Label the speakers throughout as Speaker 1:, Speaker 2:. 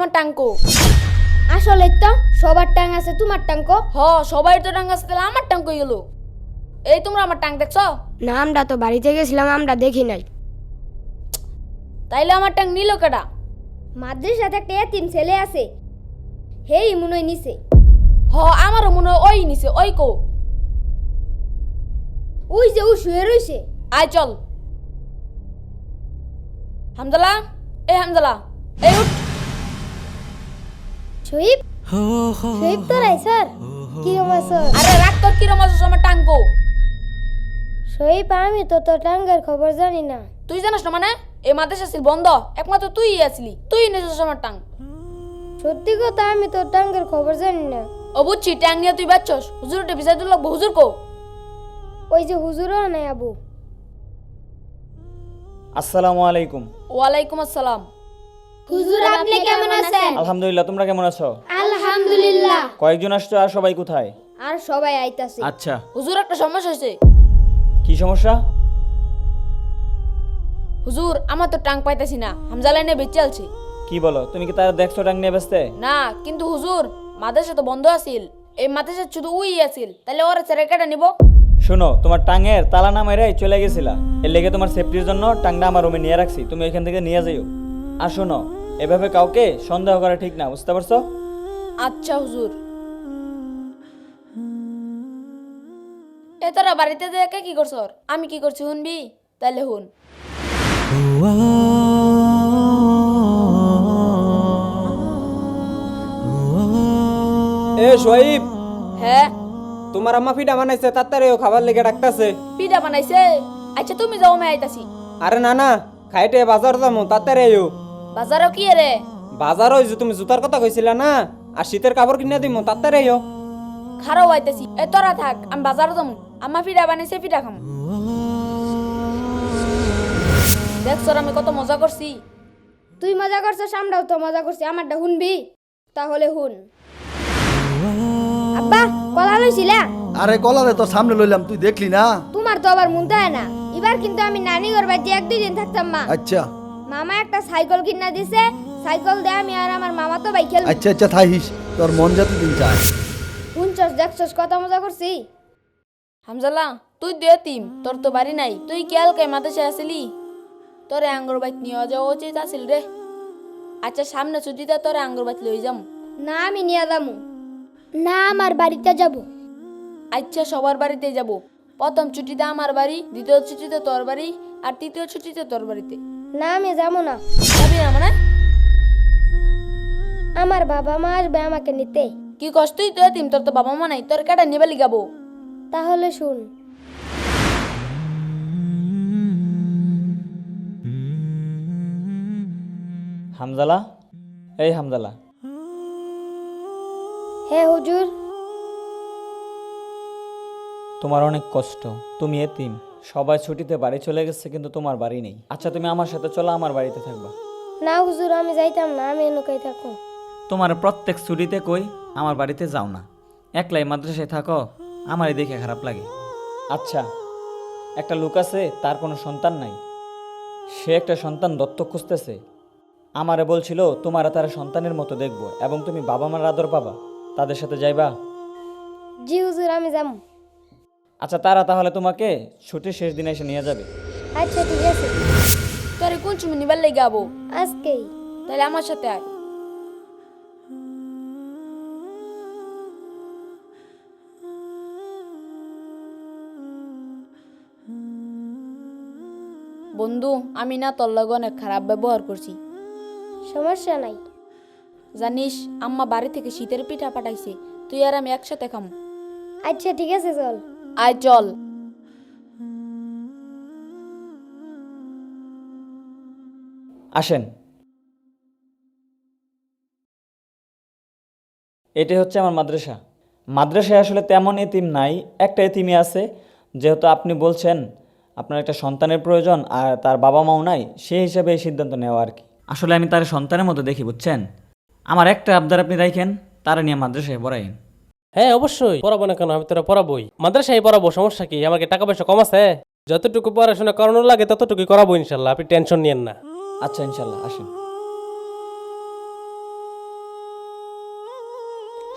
Speaker 1: আমার টাঙ্কো।
Speaker 2: আসলে তো সবার টাং আছে তোমার টাঙ্ক?
Speaker 1: হ সবাই তো টাঙ্ক আছে তাহলে আমার টাঙ্ক গেল এই তোমরা আমার টাঙ্ক দেখছ?
Speaker 2: না আমরা তো বাড়িতে গেছিলাম আমরা দেখি নাই।
Speaker 1: তাইলে আমার টাঙ্ক নিল কেডা?
Speaker 2: মাদ্রাসাতে একটা এতিম ছেলে আছে হেই মনে হয় নিছে।
Speaker 1: হ আমারও মনে হয় ওই নিছে ওই কো।
Speaker 2: ওই যে ও শুয়ে রইছে।
Speaker 1: আয় চল। হামদালা এ হামদালা এই উঠ।
Speaker 2: শহীদ? শহীদ তো নাই স্যার। কিরম আছো?
Speaker 1: আরে রাগ তোর কিরম আমার টাঙ্কো?
Speaker 2: শহীদ আমি তো তোর টাঙ্গের খবর জানি না।
Speaker 1: তুই জানিস না মানে? এই মাদ্রাসা ছিল বন্ধ একমাত্র তুই আসলি তুই নিয়েছিস আমার টাং
Speaker 2: সত্যি কথা আমি তোর টাঙ্গের খবর জানি না।
Speaker 1: ও বুঝছি ট্যাং নিয়ে তুই বাচ্চস হুজুর উঠে বিচার দিল হুজুর কো?
Speaker 2: ওই যে হুজুরও নাই আবু।
Speaker 3: আসসালামু আলাইকুম।
Speaker 1: ওয়ালাইকুম আসসালাম।
Speaker 2: হুজুর আপনি কেমন আছেন?
Speaker 3: আলহামদুলিল্লাহ তোমরা কেমন আছো?
Speaker 2: আলহামদুলিল্লাহ।
Speaker 3: কয়েকজন আসছো আর সবাই কোথায়?
Speaker 2: আর সবাই আইতাছে।
Speaker 3: আচ্ছা।
Speaker 1: হুজুর একটা সমস্যা হয়েছে
Speaker 3: কি সমস্যা?
Speaker 1: হুজুর আমার তো টাং পাইতেছি না। হামজা লাইনে
Speaker 3: কি বলো তুমি কি তার দেখছ টাং নিয়ে ব্যস্তে?
Speaker 1: না কিন্তু হুজুর মাদ্রাসা তো বন্ধ আছিল। এই মাদ্রাসা শুধু উই আছিল। তাহলে ওরা ছেড়ে কেটে নিব?
Speaker 3: শোনো তোমার টাঙের তালা না মেরে চলে গেছিলা। এর লেগে তোমার সেফটির জন্য টাংটা আমার রুমে নিয়ে রাখছি। তুমি এখান থেকে নিয়ে যাইও। আর শোনো এভাবে কাউকে সন্দেহ করা ঠিক না বুঝতে পারছ?
Speaker 1: আচ্ছা হুজুর। এ তোরা বাড়িতে যে একা কি করছ? আমি কি করছি শুনবি? তাইলে হুন
Speaker 4: এ সোহিব
Speaker 1: হ্যাঁ?
Speaker 4: তোমার আম্মা ফিডা বানাইছে তাড়াতাড়ি ও খাবার লেগে ডাকতাছে।
Speaker 1: পিঠা বানাইছে? আচ্ছা তুমি যাও আমি আইতাছি।
Speaker 4: আরে না না খাইতে বাজার যাব তাড়াতাড়ি আইও।
Speaker 1: বাজারও কি রে
Speaker 4: বাজার হইছে তুমি জুতার কথা কইছিলা না আর শীতের কাপড় কিনে দিমু
Speaker 1: খারাও আইতাছি। এ তোরা থাক আমি বাজারও যাম। বানাইছে খাম। দেখ সর আমি কত মজা করছি।
Speaker 2: তুই মজা করছিস আমরাও তো মজা করছি। আমারটা শুনবি তাহলে হুন। আব্বা কলা লইছিলা?
Speaker 5: আরে কলারে তো সামনে লইলাম তুই দেখলি না?
Speaker 2: তোমার তো আবার মন না। এবার কিন্তু আমি নানি ঘর বাড়িতে এক দুই দিন থাকতাম মা।
Speaker 5: আচ্ছা।
Speaker 2: মামা একটা সাইকেল কিনা দিছে সাইকেল দে আমি আর আমার মামা তো বাইক খেলব।
Speaker 5: আচ্ছা আচ্ছা থাইস তোর মন যাতে দিন চায়।
Speaker 2: শুনছস দেখছস কত মজা করছি।
Speaker 1: হামজালা তুই দে তিম তোর তো বাড়ি নাই। তুই কেয়াল কে মাদ্রাসায় আসিলি? তোরে আঙ্গুর বাইত নিয়ে যাওয়া উচিত আছিল রে। আচ্ছা সামনে ছুটিতে তোরে আঙ্গুর বাইত লই যাম।
Speaker 2: না আমি নিয়ে যাব না আমার বাড়িতে যাব।
Speaker 1: আচ্ছা সবার বাড়িতে যাব। প্রথম ছুটিতে আমার বাড়ি দ্বিতীয় ছুটিতে তোর বাড়ি আর তৃতীয় ছুটিতে তোর বাড়িতে।
Speaker 2: না আমি যাব না।
Speaker 1: যাবি না মানে?
Speaker 2: আমার বাবা মা আসবে আমাকে নিতে।
Speaker 1: কি কষ্টই তো তিম তোর তো বাবা মা নাই। তোর কেটা নিবে লিগাবো?
Speaker 2: তাহলে শুন।
Speaker 3: হামজালা? এই হামজালা।
Speaker 2: হে হুজুর
Speaker 3: তোমার অনেক কষ্ট। তুমি এতিম। সবাই ছুটিতে বাড়ি চলে গেছে কিন্তু তোমার বাড়ি নেই। আচ্ছা তুমি আমার সাথে চলো আমার বাড়িতে থাকবা।
Speaker 2: না হুজুর আমি যাইতাম না আমি এনুকাই থাকো।
Speaker 3: তোমার প্রত্যেক ছুটিতে কই আমার বাড়িতে যাও না। একলাই মাদ্রাসায় থাকো আমারই দেখে খারাপ লাগে। আচ্ছা একটা লোক আছে তার কোনো সন্তান নাই। সে একটা সন্তান দত্তক খুঁজতেছে। আমারে বলছিল তোমার তার সন্তানের মতো দেখব এবং তুমি বাবা মার আদর পাবা। তাদের সাথে যাইবা?
Speaker 2: জি হুজুর আমি যাব
Speaker 3: আচ্ছা তারা তাহলে তোমাকে ছুটির শেষ দিনে এসে নিয়ে যাবে।
Speaker 2: আচ্ছা ঠিক আছে।
Speaker 1: তোরে কোন চুমি নিবার লিগাবো
Speaker 2: আজকেই।
Speaker 1: তাহলে আমার সাথে আয়। বন্ধু আমি না তোর লগে অনেক খারাপ ব্যবহার করছি।
Speaker 2: সমস্যা নাই।
Speaker 1: জানিস আম্মা বাড়ি থেকে শীতের পিঠা পাঠাইছে। তুই আর আমি একসাথে খাম।
Speaker 2: আচ্ছা ঠিক আছে চল।
Speaker 1: আয়
Speaker 3: আসেন। এটাই হচ্ছে আমার মাদ্রাসা। মাদ্রাসায় আসলে তেমন এতিম নাই, একটা এতিমই আছে, যেহেতু আপনি বলছেন আপনার একটা সন্তানের প্রয়োজন আর তার বাবা মাও নাই সেই হিসাবে এই সিদ্ধান্ত নেওয়া আর কি। আসলে আমি তার সন্তানের মতো দেখি, বুঝছেন? আমার একটা আবদার আপনি রাখেন, তারা নিয়ে মাদ্রাসায় পড়াইন
Speaker 6: হ্যাঁ অবশ্যই। পড়াবো না কেন? আমি তোরা পড়াবোই। মাদ্রাসায় পড়াবো সমস্যা কি? আমার কি টাকা পয়সা কম আছে? যতটুকু পড়াশোনা করানোর লাগে ততটুকুই করাবো ইনশাল্লাহ। আপনি টেনশন নিয়েন না।
Speaker 3: আচ্ছা ইনশাল্লাহ আসেন।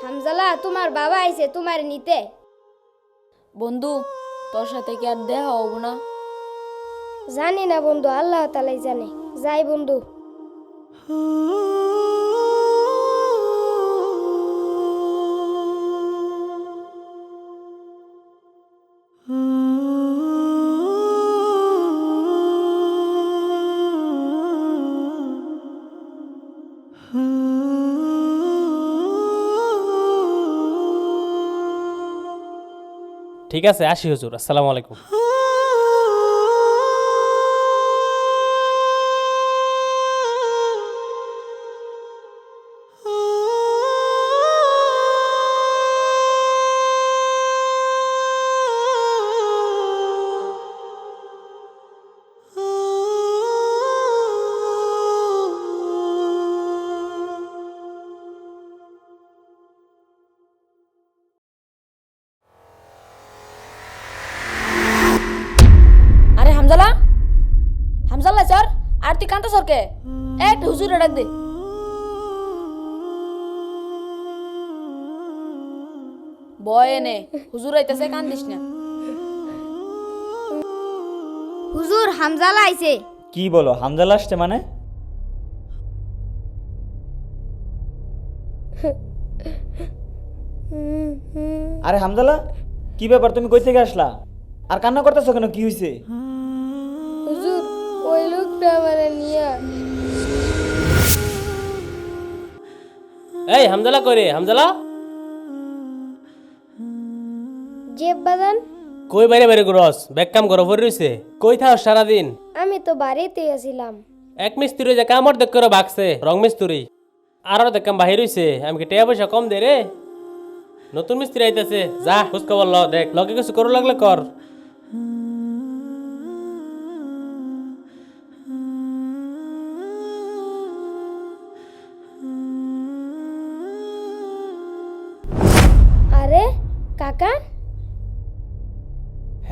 Speaker 2: হামজালা তোমার বাবা আইছে তোমার নিতে।
Speaker 1: বন্ধু তোর সাথে কি আর দেখা হব না?
Speaker 2: জানি না বন্ধু আল্লাহ তালাই জানে। যাই বন্ধু।
Speaker 6: ঠিক আছে আসি হুজুর আসসালামু আলাইকুম।
Speaker 1: তুই কান্তা সরকে। এক হুজুরে ডাক দে। বয় এনে হুজুর আইতাছে কান্দিস না।
Speaker 2: হুজুর হামজালা আইছে।
Speaker 3: কি বলো হামজালা আসছে মানে? আরে হামজালা কি ব্যাপার? তুমি কই থেকে আসলা? আর কান্না করতেছো কেন? কি হয়েছে
Speaker 2: হুজুর
Speaker 6: এই হামজালা করে হামজালা?
Speaker 2: বাদান?
Speaker 6: কই বাইরে বাইরে ব্যাগ কাম করো রইছে। কই থাও সারাদিন?
Speaker 2: আমি তো বাড়িতে আছিলাম।
Speaker 6: এক মিস্ত্রি যে কামর দেখ করে বাগছে রং মিস্ত্রি। আর দেখাম বাহির হইছে। আমি কি টাকা পয়সা কম দে রে? নতুন মিস্ত্রি আইতাছে। যা খোঁজ খবর ল দেখ। লগে কিছু করো লাগলে কর।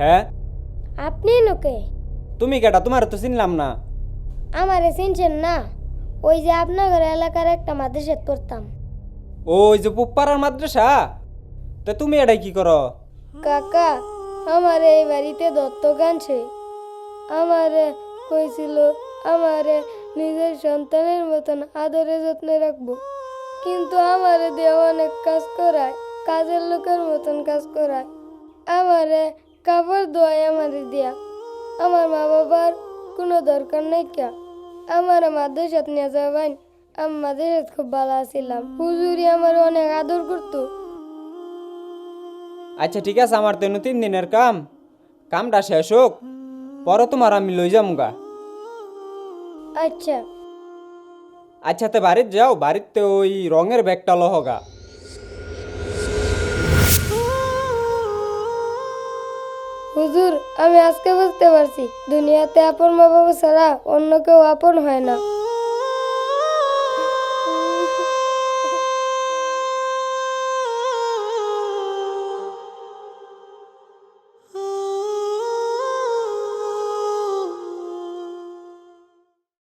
Speaker 4: হ্যাঁ?
Speaker 2: আপনি নোকে?
Speaker 4: তুমি কেটা তোমার তো চিনলাম না।
Speaker 2: আমারে চিনছেন না? ওই যে আপনাদের এলাকার একটা মাদ্রাসাত পড়তাম।
Speaker 4: ওই যে পুপ্পারার মাদ্রাসা? তা তুমি এটাই কি করো?
Speaker 2: কাকা আমার এই বাড়িতে দত্তক আনছে। আমারে কইছিল আমারে নিজের সন্তানের মতন আদরে যত্নে রাখব। কিন্তু আমারে দিয়ে অনেক কাজ করায় কাজের লোকের মতন কাজ করায়। আমারে কাপড় ধোয়ায় আমারে দিয়া। আমার মা বাবার কোনো দরকার নাই কা। আমার মাদ্রাসাত নিয়ে যাবেন আমি মাদ্রাসাত খুব ভালো আছিলাম। হুজুরি আমার অনেক আদর করতো।
Speaker 4: আচ্ছা ঠিক আছে আমার তো তিন দিনের কাম। কামটা শেষ হোক পরে তোমার আমি লই যাম গা।
Speaker 2: আচ্ছা।
Speaker 4: আচ্ছা তে বাড়িতে যাও বাড়িতে ওই রঙের ব্যাগটা লহগা
Speaker 2: হুজুর, আমি আজকে বুঝতে পারছি, দুনিয়াতে আপন মা বাবা ছাড়া অন্য কেউ আপন হয় না।